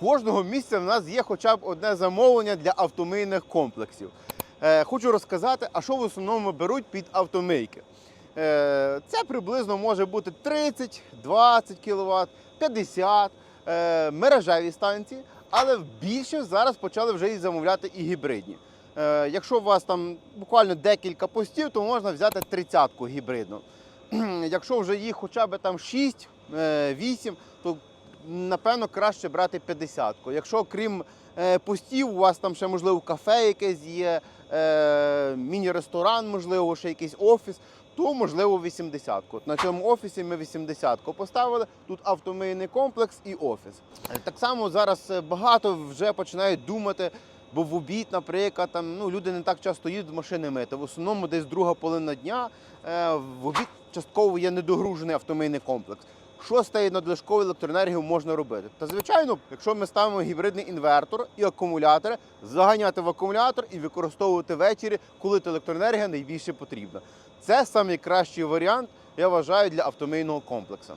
кожного місця в нас є хоча б одне замовлення для автомийних комплексів. Е, хочу розказати, а що в основному беруть під автомийки. Е, це приблизно може бути 30, 20 кВт, 50 е, мережеві станції, але більше зараз почали вже і замовляти і гібридні. Е, якщо у вас там буквально декілька постів, то можна взяти 30-ку гібридну. Якщо вже їх хоча б там 6, 8, то напевно краще брати 50-ку. Якщо крім е, постів, у вас там ще можливо кафе якесь є, е, міні-ресторан, можливо, ще якийсь офіс, то можливо 80-ку. На цьому офісі ми 80-ку поставили. Тут автомийний комплекс і офіс. Е, Так само зараз багато вже починають думати. Бо в обід, наприклад, там ну люди не так часто їдуть машини мити. В основному десь друга половина дня е, в обід частково є недогружений автомийний комплекс. Що з тією надлишковою електроенергією можна робити? Та звичайно, якщо ми ставимо гібридний інвертор і акумулятори, заганяти в акумулятор і використовувати ввечері, коли та електроенергія найбільше потрібна. Це найкращий варіант, я вважаю, для автомийного комплексу.